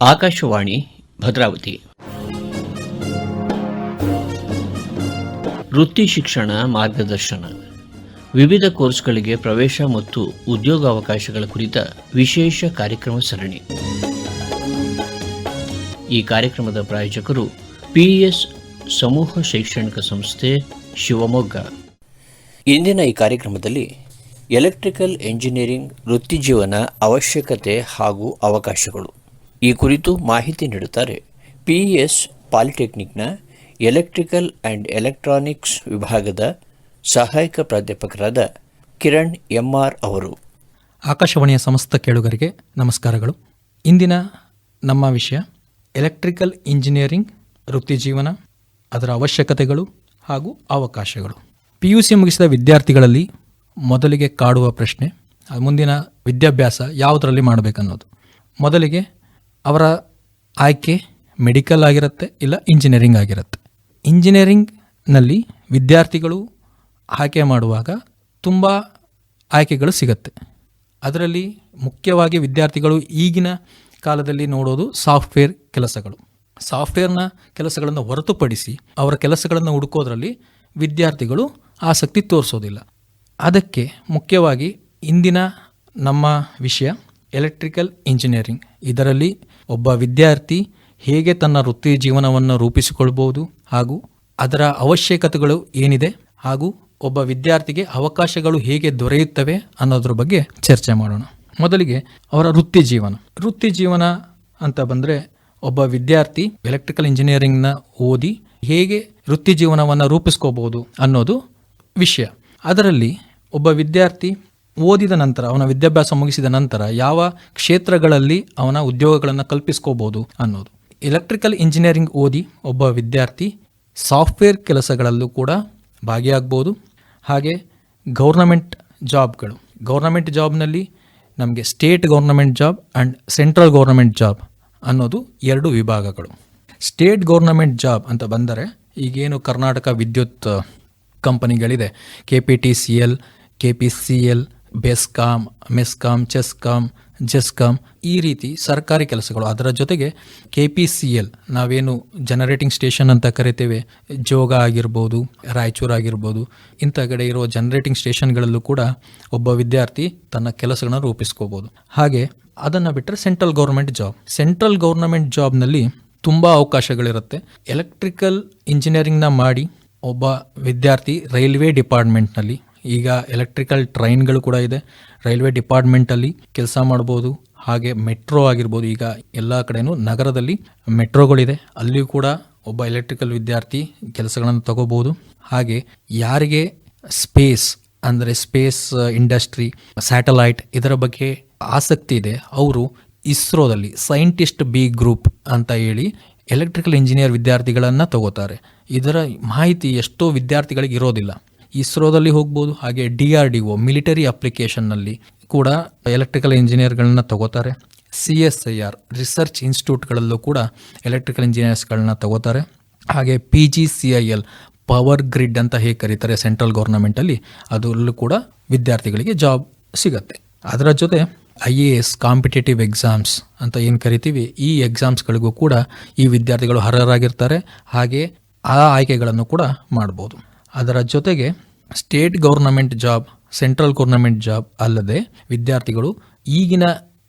ಆಕಾಶವಾಣಿ, ಭದ್ರಾವತಿ. ವೃತ್ತಿ ಶಿಕ್ಷಣ ಮಾರ್ಗದರ್ಶನ. ವಿವಿಧ ಕೋರ್ಸ್ಗಳಿಗೆ ಪ್ರವೇಶ ಮತ್ತು ಉದ್ಯೋಗಾವಕಾಶಗಳ ಕುರಿತ ವಿಶೇಷ ಕಾರ್ಯಕ್ರಮ ಸರಣಿ. ಈ ಕಾರ್ಯಕ್ರಮದ ಪ್ರಾಯೋಜಕರು ಪಿಎಸ್ ಸಮೂಹ ಶೈಕ್ಷಣಿಕ ಸಂಸ್ಥೆ ಶಿವಮೊಗ್ಗ. ಇಂದಿನ ಈ ಕಾರ್ಯಕ್ರಮದಲ್ಲಿ ಎಲೆಕ್ಟ್ರಿಕಲ್ ಎಂಜಿನಿಯರಿಂಗ್ ವೃತ್ತಿಜೀವನ ಅವಶ್ಯಕತೆ ಹಾಗೂ ಅವಕಾಶಗಳು. ಈ ಕುರಿತು ಮಾಹಿತಿ ನೀಡುತ್ತಾರೆ. ಪಿಇಎಸ್ ಪಾಲಿಟೆಕ್ನಿಕ್ನ ಎಲೆಕ್ಟ್ರಿಕಲ್ ಆ್ಯಂಡ್ ಎಲೆಕ್ಟ್ರಾನಿಕ್ಸ್ ವಿಭಾಗದ ಸಹಾಯಕ ಪ್ರಾಧ್ಯಾಪಕರಾದ ಕಿರಣ್ ಎಂಆರ್ ಅವರು. ಆಕಾಶವಾಣಿಯ ಸಮಸ್ತ ಕೇಳುಗರಿಗೆ ನಮಸ್ಕಾರಗಳು. ಇಂದಿನ ನಮ್ಮ ವಿಷಯ ಎಲೆಕ್ಟ್ರಿಕಲ್ ಇಂಜಿನಿಯರಿಂಗ್ ವೃತ್ತಿಜೀವನ ಅದರ ಅವಶ್ಯಕತೆಗಳು ಹಾಗೂ ಅವಕಾಶಗಳು. ಪಿ ಯು ಸಿ ಮುಗಿಸಿದ ವಿದ್ಯಾರ್ಥಿಗಳಲ್ಲಿ ಮೊದಲಿಗೆ ಕಾಡುವ ಪ್ರಶ್ನೆ, ಮುಂದಿನ ವಿದ್ಯಾಭ್ಯಾಸ ಯಾವುದರಲ್ಲಿ ಮಾಡಬೇಕನ್ನೋದು. ಮೊದಲಿಗೆ ಅವರ ಆಯ್ಕೆ ಮೆಡಿಕಲ್ ಆಗಿರುತ್ತೆ ಇಲ್ಲ ಇಂಜಿನಿಯರಿಂಗ್ ಆಗಿರುತ್ತೆ. ಇಂಜಿನಿಯರಿಂಗ್ನಲ್ಲಿ ವಿದ್ಯಾರ್ಥಿಗಳು ಆಯ್ಕೆ ಮಾಡುವಾಗ ತುಂಬ ಆಯ್ಕೆಗಳು ಸಿಗುತ್ತೆ. ಅದರಲ್ಲಿ ಮುಖ್ಯವಾಗಿ ವಿದ್ಯಾರ್ಥಿಗಳು ಈಗಿನ ಕಾಲದಲ್ಲಿ ನೋಡೋದು ಸಾಫ್ಟ್ವೇರ್ ಕೆಲಸಗಳು. ಸಾಫ್ಟ್ವೇರ್ನ ಕೆಲಸಗಳನ್ನು ಹೊರತುಪಡಿಸಿ ಅವರ ಕೆಲಸಗಳನ್ನು ಹುಡುಕೋದ್ರಲ್ಲಿ ವಿದ್ಯಾರ್ಥಿಗಳು ಆಸಕ್ತಿ ತೋರಿಸೋದಿಲ್ಲ. ಅದಕ್ಕೆ ಮುಖ್ಯವಾಗಿ ಇಂದಿನ ನಮ್ಮ ವಿಷಯ ಎಲೆಕ್ಟ್ರಿಕಲ್ ಇಂಜಿನಿಯರಿಂಗ್ ಇದರಲ್ಲಿ ಒಬ್ಬ ವಿದ್ಯಾರ್ಥಿ ಹೇಗೆ ತನ್ನ ವೃತ್ತಿ ಜೀವನವನ್ನು ರೂಪಿಸಿಕೊಳ್ಬೋದು ಹಾಗೂ ಅದರ ಅವಶ್ಯಕತೆಗಳು ಏನಿದೆ ಹಾಗೂ ಒಬ್ಬ ವಿದ್ಯಾರ್ಥಿಗೆ ಅವಕಾಶಗಳು ಹೇಗೆ ದೊರೆಯುತ್ತವೆ ಅನ್ನೋದ್ರ ಬಗ್ಗೆ ಚರ್ಚೆ ಮಾಡೋಣ. ಮೊದಲಿಗೆ ಅವರ ವೃತ್ತಿ ಜೀವನ. ವೃತ್ತಿ ಜೀವನ ಅಂತ ಬಂದರೆ ಒಬ್ಬ ವಿದ್ಯಾರ್ಥಿ ಎಲೆಕ್ಟ್ರಿಕಲ್ ಇಂಜಿನಿಯರಿಂಗ್ನ ಓದಿ ಹೇಗೆ ವೃತ್ತಿ ಜೀವನವನ್ನು ರೂಪಿಸ್ಕೋಬೋದು ಅನ್ನೋದು ವಿಷಯ. ಅದರಲ್ಲಿ ಒಬ್ಬ ವಿದ್ಯಾರ್ಥಿ ಓದಿದ ನಂತರ, ಅವನ ವಿದ್ಯಾಭ್ಯಾಸ ಮುಗಿಸಿದ ನಂತರ ಯಾವ ಕ್ಷೇತ್ರಗಳಲ್ಲಿ ಅವನ ಉದ್ಯೋಗಗಳನ್ನು ಕಲ್ಪಿಸ್ಕೋಬಹುದು ಅನ್ನೋದು. ಎಲೆಕ್ಟ್ರಿಕಲ್ ಇಂಜಿನಿಯರಿಂಗ್ ಓದಿ ಒಬ್ಬ ವಿದ್ಯಾರ್ಥಿ ಸಾಫ್ಟ್ವೇರ್ ಕೆಲಸಗಳಲ್ಲೂ ಕೂಡ ಭಾಗಿಯಾಗ್ಬೋದು. ಹಾಗೆ ಗೌರ್ನಮೆಂಟ್ ಜಾಬ್ಗಳು ಗೌರ್ನಮೆಂಟ್ ಜಾಬ್ನಲ್ಲಿ ನಮಗೆ state government job and central government job ಅನ್ನೋದು ಎರಡು ವಿಭಾಗಗಳು. ಸ್ಟೇಟ್ ಗೌರ್ನಮೆಂಟ್ ಜಾಬ್ ಅಂತ ಬಂದರೆ, ಈಗೇನು ಕರ್ನಾಟಕ ವಿದ್ಯುತ್ ಕಂಪನಿಗಳಿದೆ. K P T C L K P C L BESCOM MESCOM CHESCOM GESCOM ಈ ರೀತಿ ಸರ್ಕಾರಿ ಕೆಲಸಗಳು. ಅದರ ಜೊತೆಗೆ ಕೆ ಪಿ ಸಿ ಎಲ್ ನಾವೇನು ಜನರೇಟಿಂಗ್ ಸ್ಟೇಷನ್ ಅಂತ ಕರಿತೇವೆ, ಜೋಗ ಆಗಿರ್ಬೋದು, ರಾಯಚೂರು ಆಗಿರ್ಬೋದು, ಇಂಥ ಕಡೆ ಇರುವ ಜನರೇಟಿಂಗ್ ಸ್ಟೇಷನ್ಗಳಲ್ಲೂ ಕೂಡ ಒಬ್ಬ ವಿದ್ಯಾರ್ಥಿ ತನ್ನ ಕೆಲಸಗಳನ್ನು ರೂಪಿಸ್ಕೋಬೋದು. ಹಾಗೆ ಅದನ್ನು ಬಿಟ್ಟರೆ central government job central government ಜಾಬ್ನಲ್ಲಿ ತುಂಬ ಅವಕಾಶಗಳಿರುತ್ತೆ. ಎಲೆಕ್ಟ್ರಿಕಲ್ ಇಂಜಿನಿಯರಿಂಗ್ನ ಮಾಡಿ ಒಬ್ಬ ವಿದ್ಯಾರ್ಥಿ ರೈಲ್ವೆ ಡಿಪಾರ್ಟ್ಮೆಂಟ್ನಲ್ಲಿ ಈಗ ಎಲೆಕ್ಟ್ರಿಕಲ್ ಟ್ರೈನ್ಗಳು ಕೂಡ ಇದೆ. ರೈಲ್ವೆ ಡಿಪಾರ್ಟ್ಮೆಂಟಲ್ಲಿ ಕೆಲಸ ಮಾಡ್ಬೋದು, ಹಾಗೆ ಮೆಟ್ರೋ ಆಗಿರ್ಬೋದು. ಈಗ ಎಲ್ಲ ಕಡೆನೂ ನಗರದಲ್ಲಿ ಮೆಟ್ರೋಗಳಿದೆ. ಅಲ್ಲಿಯೂ ಕೂಡ ಒಬ್ಬ ಎಲೆಕ್ಟ್ರಿಕಲ್ ವಿದ್ಯಾರ್ಥಿ ಕೆಲಸಗಳನ್ನು ತಗೋಬೋದು. ಹಾಗೆ ಯಾರಿಗೆ ಸ್ಪೇಸ್ ಅಂದರೆ ಸ್ಪೇಸ್ ಇಂಡಸ್ಟ್ರಿ ಸ್ಯಾಟಲೈಟ್ ಇದರ ಬಗ್ಗೆ ಆಸಕ್ತಿ ಇದೆ, ಅವರು ಇಸ್ರೋದಲ್ಲಿ ಸೈಂಟಿಸ್ಟ್ ಬಿ ಗ್ರೂಪ್ ಅಂತ ಹೇಳಿ ಎಲೆಕ್ಟ್ರಿಕಲ್ ಇಂಜಿನಿಯರ್ ವಿದ್ಯಾರ್ಥಿಗಳನ್ನು ತಗೋತಾರೆ. ಇದರ ಮಾಹಿತಿ ಎಷ್ಟೋ ವಿದ್ಯಾರ್ಥಿಗಳಿಗೆ ಇರೋದಿಲ್ಲ. ಇಸ್ರೋದಲ್ಲಿ ಹೋಗ್ಬೋದು, ಹಾಗೆ D R D O military ಅಪ್ಲಿಕೇಶನ್ನಲ್ಲಿ ಕೂಡ ಎಲೆಕ್ಟ್ರಿಕಲ್ ಇಂಜಿನಿಯರ್ಗಳನ್ನ ತಗೋತಾರೆ. C S I R research ಇನ್ಸ್ಟಿಟ್ಯೂಟ್ಗಳಲ್ಲೂ ಕೂಡ ಎಲೆಕ್ಟ್ರಿಕಲ್ ಇಂಜಿನಿಯರ್ಸ್ಗಳನ್ನ ತಗೋತಾರೆ. ಹಾಗೆ P G C I L power grid ಅಂತ ಹೇಗೆ ಕರೀತಾರೆ ಸೆಂಟ್ರಲ್ ಗೌರ್ನಮೆಂಟಲ್ಲಿ ಅದರಲ್ಲೂ ಕೂಡ ವಿದ್ಯಾರ್ಥಿಗಳಿಗೆ ಜಾಬ್ ಸಿಗತ್ತೆ. ಅದರ ಜೊತೆ I A S competitive exams ಅಂತ ಏನು ಕರಿತೀವಿ, ಈ ಎಕ್ಸಾಮ್ಸ್ಗಳಿಗೂ ಕೂಡ ಈ ವಿದ್ಯಾರ್ಥಿಗಳು ಅರ್ಹರಾಗಿರ್ತಾರೆ. ಹಾಗೆ ಆ ಆಯ್ಕೆಗಳನ್ನು ಕೂಡ ಮಾಡ್ಬೋದು. ಅದರ ಜೊತೆಗೆ state government job, central government job ಅಲ್ಲದೆ ವಿದ್ಯಾರ್ಥಿಗಳು ಈಗಿನ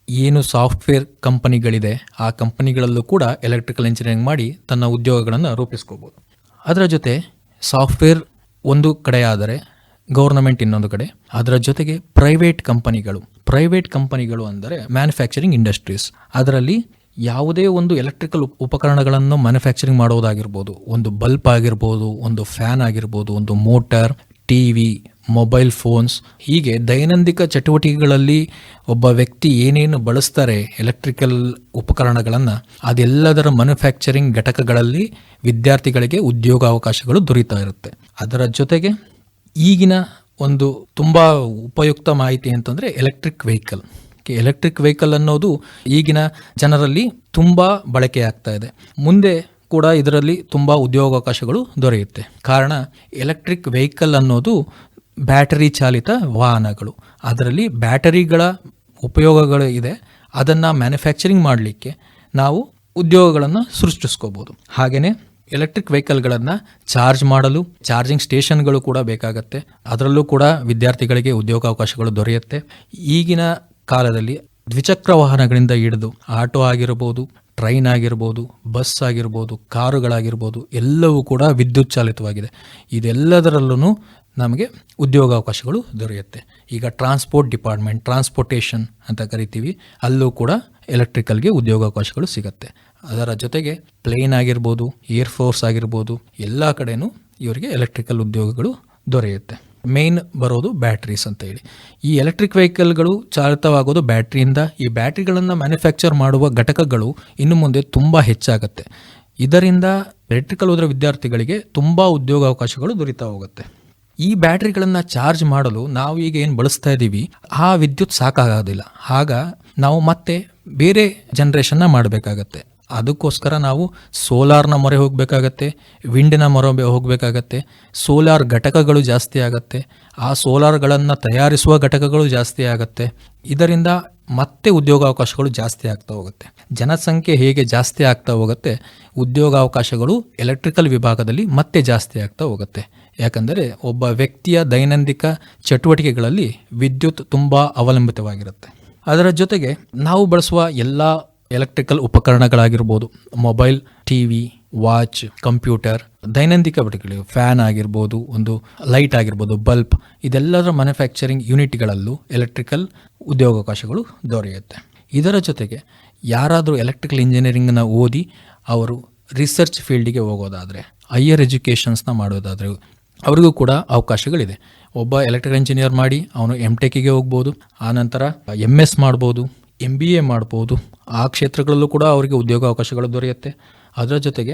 ಏನು ಸಾಫ್ಟ್ವೇರ್ ಕಂಪನಿಗಳಿದೆ, ಆ ಕಂಪನಿಗಳಲ್ಲೂ ಕೂಡ ಎಲೆಕ್ಟ್ರಿಕಲ್ ಇಂಜಿನಿಯರಿಂಗ್ ಮಾಡಿ ತನ್ನ ಉದ್ಯೋಗಗಳನ್ನು ರೂಪಿಸ್ಕೋಬೋದು. ಅದರ ಜೊತೆ ಸಾಫ್ಟ್ವೇರ್ ಒಂದು ಕಡೆ ಆದರೆ ಗೌರ್ನಮೆಂಟ್ ಇನ್ನೊಂದು ಕಡೆ. ಅದರ ಜೊತೆಗೆ ಪ್ರೈವೇಟ್ ಕಂಪನಿಗಳು. ಪ್ರೈವೇಟ್ ಕಂಪನಿಗಳು ಅಂದರೆ ಮ್ಯಾನುಫ್ಯಾಕ್ಚರಿಂಗ್ ಇಂಡಸ್ಟ್ರೀಸ್. ಅದರಲ್ಲಿ ಯಾವುದೇ ಒಂದು ಎಲೆಕ್ಟ್ರಿಕಲ್ ಉಪಕರಣಗಳನ್ನು ಮ್ಯಾನುಫ್ಯಾಕ್ಚರಿಂಗ್ ಮಾಡೋದಾಗಿರ್ಬೋದು, ಒಂದು ಬಲ್ಪ್ ಆಗಿರ್ಬೋದು, ಒಂದು ಫ್ಯಾನ್ ಆಗಿರ್ಬೋದು, ಒಂದು motor T V mobile phones ಹೀಗೆ ದೈನಂದಿಕ ಚಟುವಟಿಕೆಗಳಲ್ಲಿ ಒಬ್ಬ ವ್ಯಕ್ತಿ ಏನೇನು ಬಳಸ್ತಾರೆ ಎಲೆಕ್ಟ್ರಿಕಲ್ ಉಪಕರಣಗಳನ್ನು, ಅದೆಲ್ಲದರ ಮ್ಯಾನುಫ್ಯಾಕ್ಚರಿಂಗ್ ಘಟಕಗಳಲ್ಲಿ ವಿದ್ಯಾರ್ಥಿಗಳಿಗೆ ಉದ್ಯೋಗಾವಕಾಶಗಳು ದೊರೀತಾ ಇರುತ್ತೆ. ಅದರ ಜೊತೆಗೆ ಈಗಿನ ಒಂದು ತುಂಬ ಉಪಯುಕ್ತ ಮಾಹಿತಿ ಅಂತಂದರೆ ಎಲೆಕ್ಟ್ರಿಕ್ ವೆಹಿಕಲ್ ಎಲೆಕ್ಟ್ರಿಕ್ ವೆಹಿಕಲ್ ಅನ್ನೋದು ಈಗಿನ ಜನರಲ್ಲಿ ತುಂಬ ಬಳಕೆ ಆಗ್ತಾ ಇದೆ. ಮುಂದೆ ಕೂಡ ಇದರಲ್ಲಿ ತುಂಬ ಉದ್ಯೋಗಾವಕಾಶಗಳು ದೊರೆಯುತ್ತೆ. ಕಾರಣ ಎಲೆಕ್ಟ್ರಿಕ್ ವೆಹಿಕಲ್ ಅನ್ನೋದು ಬ್ಯಾಟರಿ ಚಾಲಿತ ವಾಹನಗಳು. ಅದರಲ್ಲಿ ಬ್ಯಾಟರಿಗಳ ಉಪಯೋಗಗಳು ಇದೆ. ಅದನ್ನು ಮ್ಯಾನುಫ್ಯಾಕ್ಚರಿಂಗ್ ಮಾಡಲಿಕ್ಕೆ ನಾವು ಉದ್ಯೋಗಗಳನ್ನು ಸೃಷ್ಟಿಸ್ಕೋಬೋದು. ಹಾಗೆಯೇ ಎಲೆಕ್ಟ್ರಿಕ್ ವೆಹಿಕಲ್ಗಳನ್ನು ಚಾರ್ಜ್ ಮಾಡಲು ಚಾರ್ಜಿಂಗ್ ಸ್ಟೇಷನ್ಗಳು ಕೂಡ ಬೇಕಾಗತ್ತೆ. ಅದರಲ್ಲೂ ಕೂಡ ವಿದ್ಯಾರ್ಥಿಗಳಿಗೆ ಉದ್ಯೋಗಾವಕಾಶಗಳು ದೊರೆಯುತ್ತೆ. ಈಗಿನ ಕಾಲದಲ್ಲಿ ದ್ವಿಚಕ್ರ ವಾಹನಗಳಿಂದ ಹಿಡಿದು ಆಟೋ ಆಗಿರ್ಬೋದು, ಟ್ರೈನ್ ಆಗಿರ್ಬೋದು, ಬಸ್ ಆಗಿರ್ಬೋದು, ಕಾರುಗಳಾಗಿರ್ಬೋದು, ಎಲ್ಲವೂ ಕೂಡ ವಿದ್ಯುತ್ ಚಾಲಿತವಾಗಿದೆ. ಇದೆಲ್ಲದರಲ್ಲೂ ನಮಗೆ ಉದ್ಯೋಗಾವಕಾಶಗಳು ದೊರೆಯುತ್ತೆ. ಈಗ ಟ್ರಾನ್ಸ್ಪೋರ್ಟ್ ಡಿಪಾರ್ಟ್ಮೆಂಟ್, ಟ್ರಾನ್ಸ್ಪೋರ್ಟೇಷನ್ ಅಂತ ಕರಿತೀವಿ, ಅಲ್ಲೂ ಕೂಡ ಎಲೆಕ್ಟ್ರಿಕಲ್ಗೆ ಉದ್ಯೋಗಾವಕಾಶಗಳು ಸಿಗುತ್ತೆ. ಅದರ ಜೊತೆಗೆ ಪ್ಲೇನ್ ಆಗಿರ್ಬೋದು, ಏರ್ ಫೋರ್ಸ್ ಆಗಿರ್ಬೋದು, ಎಲ್ಲ ಕಡೆಯೂ ಇವರಿಗೆ ಎಲೆಕ್ಟ್ರಿಕಲ್ ಉದ್ಯೋಗಗಳು ದೊರೆಯುತ್ತೆ. ಮೇನ್ ಬರೋದು ಬ್ಯಾಟ್ರೀಸ್ ಅಂತ ಹೇಳಿ ಈ ಎಲೆಕ್ಟ್ರಿಕ್ ವೆಹಿಕಲ್ಗಳು ಚಾಲಿತವಾಗೋದು ಬ್ಯಾಟ್ರಿಯಿಂದ ಈ ಬ್ಯಾಟ್ರಿಗಳನ್ನು ಮ್ಯಾನುಫ್ಯಾಕ್ಚರ್ ಮಾಡುವ ಘಟಕಗಳು ಇನ್ನು ಮುಂದೆ ತುಂಬ ಹೆಚ್ಚಾಗುತ್ತೆ. ಇದರಿಂದ ಎಲೆಕ್ಟ್ರಿಕಲ್ ಓದಿರೋ ವಿದ್ಯಾರ್ಥಿಗಳಿಗೆ ತುಂಬ ಉದ್ಯೋಗಾವಕಾಶಗಳು ದೊರೀತಾ ಹೋಗುತ್ತೆ. ಈ ಬ್ಯಾಟ್ರಿಗಳನ್ನು ಚಾರ್ಜ್ ಮಾಡಲು ನಾವು ಈಗ ಏನು ಬಳಸ್ತಾ ಇದ್ದೀವಿ ಆ ವಿದ್ಯುತ್ ಸಾಕಾಗೋದಿಲ್ಲ. ಆಗ ನಾವು ಮತ್ತೆ ಬೇರೆ ಜನ್ರೇಷನ್ನ ಮಾಡಬೇಕಾಗತ್ತೆ. ಅದಕ್ಕೋಸ್ಕರ ನಾವು ಸೋಲಾರ್ನ ಮೊರೆ ಹೋಗಬೇಕಾಗತ್ತೆ, ವಿಂಡಿನ ಮೊರೆ ಹೋಗಬೇಕಾಗತ್ತೆ, ಸೋಲಾರ್ ಘಟಕಗಳು ಜಾಸ್ತಿ ಆಗತ್ತೆ, ಆ ಸೋಲಾರ್ಗಳನ್ನು ತಯಾರಿಸುವ ಘಟಕಗಳು ಜಾಸ್ತಿ ಆಗತ್ತೆ. ಇದರಿಂದ ಮತ್ತೆ ಉದ್ಯೋಗಾವಕಾಶಗಳು ಜಾಸ್ತಿ ಆಗ್ತಾ ಹೋಗುತ್ತೆ. ಜನಸಂಖ್ಯೆ ಹೇಗೆ ಜಾಸ್ತಿ ಆಗ್ತಾ ಹೋಗುತ್ತೆ, ಉದ್ಯೋಗಾವಕಾಶಗಳು ಎಲೆಕ್ಟ್ರಿಕಲ್ ವಿಭಾಗದಲ್ಲಿ ಮತ್ತೆ ಜಾಸ್ತಿ ಆಗ್ತಾ ಹೋಗುತ್ತೆ. ಯಾಕಂದರೆ ಒಬ್ಬ ವ್ಯಕ್ತಿಯ ದೈನಂದಿಕ ಚಟುವಟಿಕೆಗಳಲ್ಲಿ ವಿದ್ಯುತ್ ತುಂಬ ಅವಲಂಬಿತವಾಗಿರುತ್ತೆ. ಅದರ ಜೊತೆಗೆ ನಾವು ಬಳಸುವ ಎಲ್ಲ electrical ಉಪಕರಣಗಳಾಗಿರ್ಬೋದು, mobile T V watch, computer, ದೈನಂದಿಕ ಬಟ್ಟೆಗಳು, ಫ್ಯಾನ್ ಆಗಿರ್ಬೋದು, ಒಂದು ಲೈಟ್ ಆಗಿರ್ಬೋದು, ಬಲ್ಬ್ ಇದೆಲ್ಲದರ ಮ್ಯಾನುಫ್ಯಾಕ್ಚರಿಂಗ್ ಯೂನಿಟ್ಗಳಲ್ಲೂ ಎಲೆಕ್ಟ್ರಿಕಲ್ ಉದ್ಯೋಗಾವಕಾಶಗಳು ದೊರೆಯುತ್ತೆ. ಇದರ ಜೊತೆಗೆ ಯಾರಾದರೂ ಎಲೆಕ್ಟ್ರಿಕಲ್ ಇಂಜಿನಿಯರಿಂಗ್ನ ಓದಿ ಅವರು ರಿಸರ್ಚ್ ಫೀಲ್ಡಿಗೆ ಹೋಗೋದಾದರೆ, ಹೈಯರ್ ಎಜುಕೇಷನ್ಸ್ನ ಮಾಡೋದಾದರೆ ಅವರಿಗೂ ಕೂಡ ಅವಕಾಶಗಳಿದೆ. ಒಬ್ಬ ಎಲೆಕ್ಟ್ರಿಕಲ್ ಇಂಜಿನಿಯರ್ ಮಾಡಿ ಅವನು ಎಂ ಟೆಕ್ಗೆ ಹೋಗ್ಬೋದು, ಆನಂತರ ಎಂ ಎಸ್ ಮಾಡ್ಬೋದು ಎಂ ಬಿ ಎ ಮಾಡ್ಬೋದು. ಆ ಕ್ಷೇತ್ರಗಳಲ್ಲೂ ಕೂಡ ಅವರಿಗೆ ಉದ್ಯೋಗ ಅವಕಾಶಗಳು ದೊರೆಯುತ್ತೆ. ಅದರ ಜೊತೆಗೆ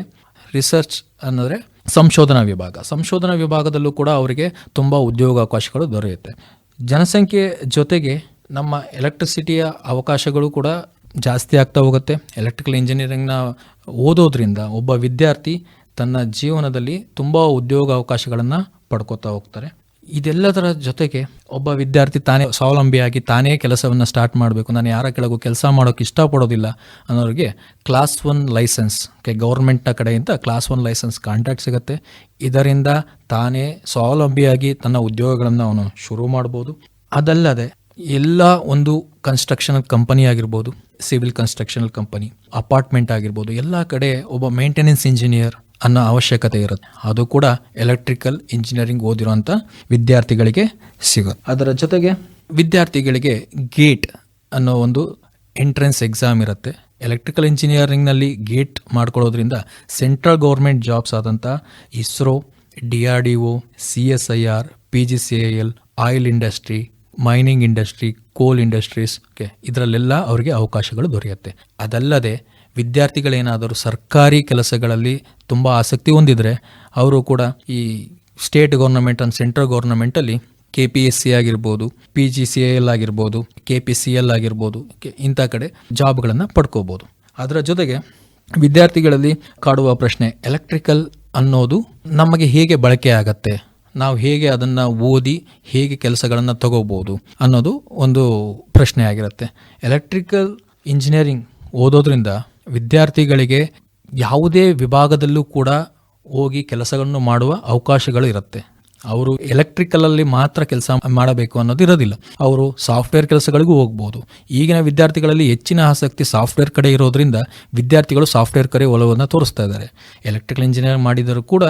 ರಿಸರ್ಚ್ ಅನ್ನೋದ್ರೆ ಸಂಶೋಧನಾ ವಿಭಾಗ. ಸಂಶೋಧನಾ ವಿಭಾಗದಲ್ಲೂ ಕೂಡ ಅವರಿಗೆ ತುಂಬ ಉದ್ಯೋಗಾವಕಾಶಗಳು ದೊರೆಯುತ್ತೆ. ಜನಸಂಖ್ಯೆ ಜೊತೆಗೆ ನಮ್ಮ ಎಲೆಕ್ಟ್ರಿಸಿಟಿಯ ಅವಕಾಶಗಳು ಕೂಡ ಜಾಸ್ತಿ ಆಗ್ತಾ ಹೋಗುತ್ತೆ. ಎಲೆಕ್ಟ್ರಿಕಲ್ ಇಂಜಿನಿಯರಿಂಗ್ನ ಓದೋದ್ರಿಂದ ಒಬ್ಬ ವಿದ್ಯಾರ್ಥಿ ತನ್ನ ಜೀವನದಲ್ಲಿ ತುಂಬ ಉದ್ಯೋಗಾವಕಾಶಗಳನ್ನು ಪಡ್ಕೋತಾ ಹೋಗ್ತಾರೆ. ಇದೆಲ್ಲದರ ಜೊತೆಗೆ ಒಬ್ಬ ವಿದ್ಯಾರ್ಥಿ ತಾನೇ ಸ್ವಾವಲಂಬಿಯಾಗಿ ತಾನೇ ಕೆಲಸವನ್ನು ಸ್ಟಾರ್ಟ್ ಮಾಡಬೇಕು. ನಾನು ಯಾರ ಕೆಳಗೂ ಕೆಲಸ ಮಾಡೋಕ್ಕೆ ಇಷ್ಟಪಡೋದಿಲ್ಲ ಅನ್ನೋರಿಗೆ ಕ್ಲಾಸ್ ಒನ್ ಲೈಸೆನ್ಸ್ ಕೆ ಗೌರ್ಮೆಂಟ್ನ ಕಡೆಯಿಂದ ಕ್ಲಾಸ್ ಒನ್ ಲೈಸೆನ್ಸ್ ಕಾಂಟ್ರಾಕ್ಟ್ ಸಿಗುತ್ತೆ. ಇದರಿಂದ ತಾನೇ ಸ್ವಾವಲಂಬಿಯಾಗಿ ತನ್ನ ಉದ್ಯೋಗಗಳನ್ನು ಅವನು ಶುರು ಮಾಡ್ಬೋದು. ಅದಲ್ಲದೆ ಎಲ್ಲ ಒಂದು ಕನ್ಸ್ಟ್ರಕ್ಷನಲ್ ಕಂಪನಿ ಆಗಿರ್ಬೋದು ಸಿವಿಲ್ ಕನ್ಸ್ಟ್ರಕ್ಷನಲ್ ಕಂಪನಿ ಅಪಾರ್ಟ್ಮೆಂಟ್ ಆಗಿರ್ಬೋದು, ಎಲ್ಲ ಕಡೆ ಒಬ್ಬ ಮೇಂಟೆನೆನ್ಸ್ ಇಂಜಿನಿಯರ್ ಅನ್ನೋ ಅವಶ್ಯಕತೆ ಇರುತ್ತೆ. ಅದು ಕೂಡ ಎಲೆಕ್ಟ್ರಿಕಲ್ ಇಂಜಿನಿಯರಿಂಗ್ ಓದಿರುವಂಥ ವಿದ್ಯಾರ್ಥಿಗಳಿಗೆ ಸಿಗುತ್ತೆ. ಅದರ ಜೊತೆಗೆ ವಿದ್ಯಾರ್ಥಿಗಳಿಗೆ ಗೇಟ್ ಅನ್ನೋ ಒಂದು ಎಂಟ್ರೆನ್ಸ್ ಎಕ್ಸಾಮ್ ಇರುತ್ತೆ. ಎಲೆಕ್ಟ್ರಿಕಲ್ ಇಂಜಿನಿಯರಿಂಗ್ನಲ್ಲಿ ಗೇಟ್ ಮಾಡ್ಕೊಳ್ಳೋದ್ರಿಂದ ಸೆಂಟ್ರಲ್ ಗೌರ್ಮೆಂಟ್ ಜಾಬ್ಸ್ ಆದಂಥ ISRO, D R D O, C S I R, P G C I L oil industry mining industry coal industries okay ಇದರಲ್ಲೆಲ್ಲ ಅವರಿಗೆ ಅವಕಾಶಗಳು ದೊರೆಯುತ್ತೆ. ಅದಲ್ಲದೆ ವಿದ್ಯಾರ್ಥಿಗಳೇನಾದರೂ ಸರ್ಕಾರಿ ಕೆಲಸಗಳಲ್ಲಿ ತುಂಬ ಆಸಕ್ತಿ ಹೊಂದಿದರೆ ಅವರು ಕೂಡ ಈ ಸ್ಟೇಟ್ ಗೌರ್ನಮೆಂಟ್ ಅಂಡ್ ಸೆಂಟ್ರಲ್ ಗೌರ್ನಮೆಂಟಲ್ಲಿ ಕೆ ಪಿ ಎಸ್ ಸಿ ಆಗಿರ್ಬೋದು ಪಿ ಜಿ ಸಿ ಎಲ್ ಆಗಿರ್ಬೋದು ಕೆ ಪಿ ಸಿ ಎಲ್ ಆಗಿರ್ಬೋದು ಇಂಥ ಕಡೆ ಜಾಬ್ಗಳನ್ನು ಪಡ್ಕೋಬೋದು. ಅದರ ಜೊತೆಗೆ ವಿದ್ಯಾರ್ಥಿಗಳಲ್ಲಿ ಕಾಡುವ ಪ್ರಶ್ನೆ ಎಲೆಕ್ಟ್ರಿಕಲ್ ಅನ್ನೋದು ನಮಗೆ ಹೇಗೆ ಬಳಕೆ ಆಗತ್ತೆ? ನಾವು ಹೇಗೆ ಅದನ್ನು ಓದಿ ಹೇಗೆ ಕೆಲಸಗಳನ್ನು ತಗೋಬೋದು ಅನ್ನೋದು ಒಂದು ಪ್ರಶ್ನೆ ಆಗಿರುತ್ತೆ. ಎಲೆಕ್ಟ್ರಿಕಲ್ ಇಂಜಿನಿಯರಿಂಗ್ ಓದೋದ್ರಿಂದ ವಿದ್ಯಾರ್ಥಿಗಳಿಗೆ ಯಾವುದೇ ವಿಭಾಗದಲ್ಲೂ ಕೂಡ ಹೋಗಿ ಕೆಲಸಗಳನ್ನು ಮಾಡುವ ಅವಕಾಶಗಳು ಇರುತ್ತೆ. ಅವರು ಎಲೆಕ್ಟ್ರಿಕಲಲ್ಲಿ ಮಾತ್ರ ಕೆಲಸ ಮಾಡಬೇಕು ಅನ್ನೋದು ಇರೋದಿಲ್ಲ. ಅವರು ಸಾಫ್ಟ್ವೇರ್ ಕೆಲಸಗಳಿಗೂ ಹೋಗ್ಬೋದು. ಈಗಿನ ವಿದ್ಯಾರ್ಥಿಗಳಲ್ಲಿ ಹೆಚ್ಚಿನ ಆಸಕ್ತಿ ಸಾಫ್ಟ್ವೇರ್ ಕಡೆ ಇರೋದ್ರಿಂದ ವಿದ್ಯಾರ್ಥಿಗಳು ಸಾಫ್ಟ್ವೇರ್ ಕಡೆ ಒಲವನ್ನು ತೋರಿಸ್ತಾ ಇದ್ದಾರೆ. ಎಲೆಕ್ಟ್ರಿಕಲ್ ಇಂಜಿನಿಯರ್ ಮಾಡಿದರೂ ಕೂಡ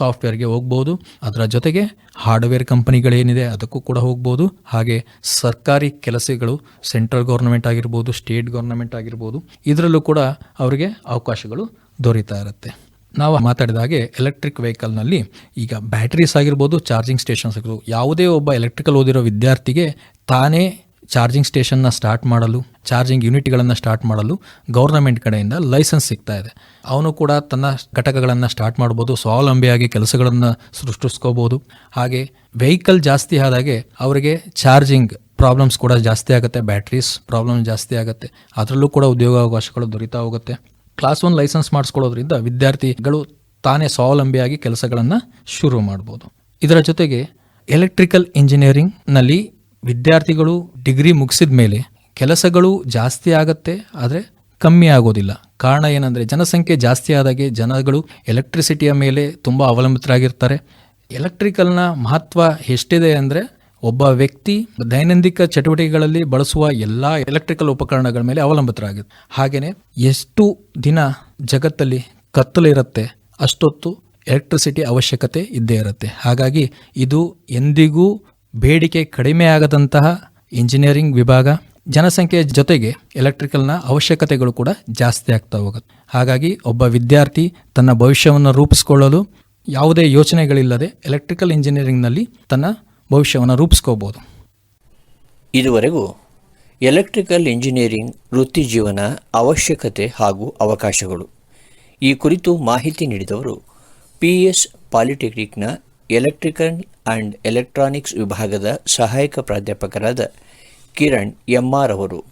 ಸಾಫ್ಟ್ವೇರ್ಗೆ ಹೋಗ್ಬೋದು. ಅದರ ಜೊತೆಗೆ ಹಾರ್ಡ್ವೇರ್ ಕಂಪನಿಗಳೇನಿದೆ ಅದಕ್ಕೂ ಕೂಡ ಹೋಗ್ಬೋದು. ಹಾಗೆ ಸರ್ಕಾರಿ ಕೆಲಸಗಳು ಸೆಂಟ್ರಲ್ ಗೌರ್ಮೆಂಟ್ ಆಗಿರ್ಬೋದು ಸ್ಟೇಟ್ ಗೌರ್ಮೆಂಟ್ ಆಗಿರ್ಬೋದು, ಇದರಲ್ಲೂ ಕೂಡ ಅವರಿಗೆ ಅವಕಾಶಗಳು ದೊರೀತಾ ಇರುತ್ತೆ. ನಾವು ಮಾತಾಡಿದ ಹಾಗೆ ಎಲೆಕ್ಟ್ರಿಕ್ ವೆಹಿಕಲ್ನಲ್ಲಿ ಈಗ ಬ್ಯಾಟ್ರೀಸ್ ಆಗಿರ್ಬೋದು ಚಾರ್ಜಿಂಗ್ ಸ್ಟೇಷನ್ಸ್ ಆಗಿರ್ಬೋದು, ಯಾವುದೇ ಒಬ್ಬ ಎಲೆಕ್ಟ್ರಿಕಲ್ ಓದಿರೋ ವಿದ್ಯಾರ್ಥಿಗೆ ತಾನೇ ಚಾರ್ಜಿಂಗ್ ಸ್ಟೇಷನ್ನ ಸ್ಟಾರ್ಟ್ ಮಾಡಲು ಚಾರ್ಜಿಂಗ್ ಯೂನಿಟ್ಗಳನ್ನು ಸ್ಟಾರ್ಟ್ ಮಾಡಲು ಗೌರ್ನಮೆಂಟ್ ಕಡೆಯಿಂದ ಲೈಸೆನ್ಸ್ ಸಿಗ್ತಾ ಇದೆ. ಅವನು ಕೂಡ ತನ್ನ ಘಟಕಗಳನ್ನು ಸ್ಟಾರ್ಟ್ ಮಾಡ್ಬೋದು, ಸ್ವಾವಲಂಬಿಯಾಗಿ ಕೆಲಸಗಳನ್ನು ಸೃಷ್ಟಿಸ್ಕೋಬೋದು. ಹಾಗೆ ವೆಹಿಕಲ್ ಜಾಸ್ತಿ ಆದಾಗೆ ಅವರಿಗೆ ಚಾರ್ಜಿಂಗ್ ಪ್ರಾಬ್ಲಮ್ಸ್ ಕೂಡ ಜಾಸ್ತಿ ಆಗುತ್ತೆ ಬ್ಯಾಟ್ರೀಸ್ ಪ್ರಾಬ್ಲಮ್ ಜಾಸ್ತಿ ಆಗುತ್ತೆ. ಅದರಲ್ಲೂ ಕೂಡ ಉದ್ಯೋಗಾವಕಾಶಗಳು ದೊರೀತಾ ಹೋಗುತ್ತೆ. ಕ್ಲಾಸ್ ಒನ್ ಲೈಸೆನ್ಸ್ ಮಾಡಿಸ್ಕೊಳ್ಳೋದ್ರಿಂದ ವಿದ್ಯಾರ್ಥಿಗಳು ತಾನೇ ಸ್ವಾವಲಂಬಿಯಾಗಿ ಕೆಲಸಗಳನ್ನು ಶುರು ಮಾಡ್ಬೋದು. ಇದರ ಜೊತೆಗೆ ಎಲೆಕ್ಟ್ರಿಕಲ್ ಇಂಜಿನಿಯರಿಂಗ್ನಲ್ಲಿ ವಿದ್ಯಾರ್ಥಿಗಳು ಡಿಗ್ರಿ ಮುಗಿಸಿದ ಮೇಲೆ ಕೆಲಸಗಳು ಜಾಸ್ತಿ ಆಗುತ್ತೆ, ಆದರೆ ಕಮ್ಮಿ ಆಗೋದಿಲ್ಲ. ಕಾರಣ ಏನಂದರೆ ಜನಸಂಖ್ಯೆ ಜಾಸ್ತಿ ಆದಾಗೆ ಜನಗಳು ಎಲೆಕ್ಟ್ರಿಸಿಟಿಯ ಮೇಲೆ ತುಂಬ ಅವಲಂಬಿತರಾಗಿರ್ತಾರೆ. ಎಲೆಕ್ಟ್ರಿಕಲ್ನ ಮಹತ್ವ ಎಷ್ಟಿದೆ ಅಂದರೆ ಒಬ್ಬ ವ್ಯಕ್ತಿ ದೈನಂದಿಕ ಚಟುವಟಿಕೆಗಳಲ್ಲಿ ಬಳಸುವ ಎಲ್ಲ ಎಲೆಕ್ಟ್ರಿಕಲ್ ಉಪಕರಣಗಳ ಮೇಲೆ ಅವಲಂಬಿತರಾಗಿದೆ ಹಾಗೆಯೇ ಎಷ್ಟು ದಿನ ಜಗತ್ತಲ್ಲಿ ಕತ್ತಲಿರುತ್ತೆ ಅಷ್ಟೊತ್ತು ಎಲೆಕ್ಟ್ರಿಸಿಟಿ ಅವಶ್ಯಕತೆ ಇದ್ದೇ ಇರುತ್ತೆ. ಹಾಗಾಗಿ ಇದು ಎಂದಿಗೂ ಬೇಡಿಕೆ ಕಡಿಮೆ ಆಗದಂತಹ ಇಂಜಿನಿಯರಿಂಗ್ ವಿಭಾಗ. ಜನಸಂಖ್ಯೆಯ ಜೊತೆಗೆ ಎಲೆಕ್ಟ್ರಿಕಲ್ನ ಅವಶ್ಯಕತೆಗಳು ಕೂಡ ಜಾಸ್ತಿ ಆಗ್ತಾ ಹೋಗುತ್ತೆ. ಹಾಗಾಗಿ ಒಬ್ಬ ವಿದ್ಯಾರ್ಥಿ ತನ್ನ ಭವಿಷ್ಯವನ್ನು ರೂಪಿಸಿಕೊಳ್ಳಲು ಯಾವುದೇ ಯೋಚನೆಗಳಿಲ್ಲದೆ ಎಲೆಕ್ಟ್ರಿಕಲ್ ಇಂಜಿನಿಯರಿಂಗ್ನಲ್ಲಿ ತನ್ನ ಭವಿಷ್ಯವನ್ನು ರೂಪಿಸ್ಕೋಬೋದು. ಇದುವರೆಗೂ ಎಲೆಕ್ಟ್ರಿಕಲ್ ಇಂಜಿನಿಯರಿಂಗ್ ವೃತ್ತಿ ಜೀವನ ಅವಶ್ಯಕತೆ ಹಾಗೂ ಅವಕಾಶಗಳು. ಈ ಕುರಿತು ಮಾಹಿತಿ ನೀಡಿದವರು ಪಿ ಎಸ್ ಪಾಲಿಟೆಕ್ನಿಕ್ನ ಎಲೆಕ್ಟ್ರಿಕಲ್ ಆ್ಯಂಡ್ ಎಲೆಕ್ಟ್ರಾನಿಕ್ಸ್ ವಿಭಾಗದ ಸಹಾಯಕ ಪ್ರಾಧ್ಯಾಪಕರಾದ ಕಿರಣ್ ಎಂಆರ್ ಅವರು.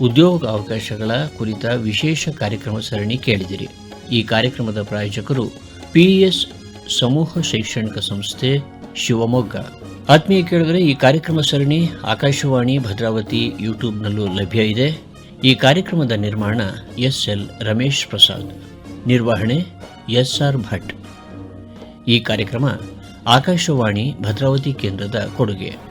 ಉದ್ಯೋಗ ಅವಕಾಶಗಳ ಕುರಿತ ವಿಶೇಷ ಕಾರ್ಯಕ್ರಮ ಸರಣಿ ಕೇಳಿದಿರಿ. ಈ ಕಾರ್ಯಕ್ರಮದ ಪ್ರಾಯೋಜಕರು ಪಿಇಎಸ್ ಸಮೂಹ ಶೈಕ್ಷಣಿಕ ಸಂಸ್ಥೆ ಶಿವಮೊಗ್ಗ. ಆತ್ಮೀಯ ಕೇಳಿದರೆ ಈ ಕಾರ್ಯಕ್ರಮ ಸರಣಿ ಆಕಾಶವಾಣಿ ಭದ್ರಾವತಿ ಯೂಟ್ಯೂಬ್ನಲ್ಲೂ ಲಭ್ಯ ಇದೆ. ಈ ಕಾರ್ಯಕ್ರಮದ ನಿರ್ಮಾಣ ಎಸ್ ಎಲ್ ರಮೇಶ್ ಪ್ರಸಾದ್. ನಿರ್ವಹಣೆ ಎಸ್ ಆರ್ ಭಟ್. ಈ ಕಾರ್ಯಕ್ರಮ ಆಕಾಶವಾಣಿ ಭದ್ರಾವತಿ ಕೇಂದ್ರದ ಕೊಡುಗೆ.